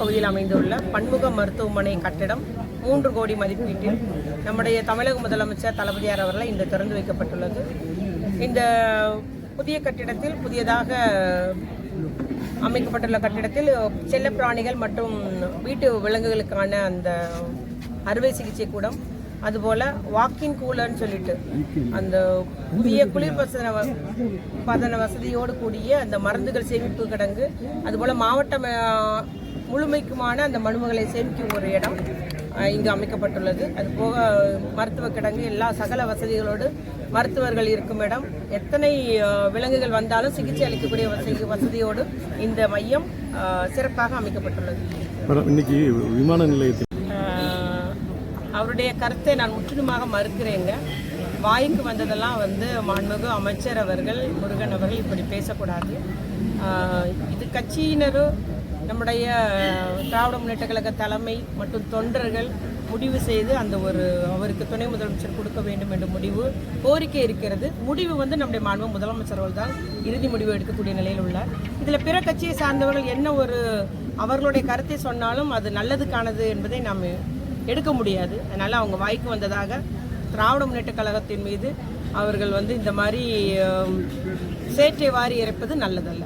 பகுதியில் அமைந்துள்ள பன்முக மருத்துவமனை கட்டிடம் மூன்று கோடி மதிப்பீட்டில் நம்முடைய தமிழக முதலமைச்சர் தளபதியார் அவர்கள் இன்று திறந்து வைக்கப்பட்டுள்ளது. இந்த புதிய கட்டிடத்தில் புதியதாக அமைக்கப்பட்டுள்ள கட்டிடத்தில் செல்லப்பிராணிகள் மற்றும் வீட்டு விலங்குகளுக்கான அந்த அறுவை சிகிச்சை கூடம் அதுபோல் வாக்கின் கூலர்னு சொல்லிட்டு அந்த புதிய குளிர்பசன பதன வசதியோடு கூடிய அந்த மருந்துகள் சேமிப்பு கிடங்கு அதுபோல் மாவட்ட முழுமைக்குமான அந்த மனுமகளை சேமிக்கும் ஒரு இடம் இங்கு அமைக்கப்பட்டுள்ளது. அது போக மருத்துவ கிடங்கு எல்லா சகல வசதிகளோடு மருத்துவர்கள் இருக்கும் இடம். எத்தனை விலங்குகள் வந்தாலும் சிகிச்சை அளிக்கக்கூடிய வசதி வசதியோடு இந்த மையம் சிறப்பாக அமைக்கப்பட்டுள்ளது. இன்னைக்கு விமான நிலையத்தில் அவருடைய கருத்தை நான் முற்றிலுமாக மறுக்கிறேங்க. வாய்க்கு வந்ததெல்லாம் வந்து மாண்புமிகு அமைச்சர் அவர்கள் முருகன் அவர்கள் இப்படி பேசக்கூடாது. இது கட்சியினரும் நம்முடைய திராவிட முன்னேற்ற கழக தலைமை மற்றும் தொண்டர்கள் முடிவு செய்து அந்த ஒரு அவருக்கு துணை முதலமைச்சர் கொடுக்க வேண்டும் என்ற முடிவு கோரிக்கை இருக்கிறது. முடிவு வந்து நம்முடைய மாண்பு முதலமைச்சர் தான் இறுதி முடிவு எடுக்கக்கூடிய நிலையில் உள்ளார். இதில் பிற கட்சியை சார்ந்தவர்கள் என்ன ஒரு அவர்களுடைய கருத்தை சொன்னாலும் அது நல்லதுக்கானது என்பதை நாம் எடுக்க முடியாது. அதனால் அவங்க வாய்க்கு வந்ததாக திராவிட முன்னேற்ற கழகத்தின் மீது அவர்கள் வந்து இந்த மாதிரி சேற்றை வாரி இறைப்பது நல்லதல்ல.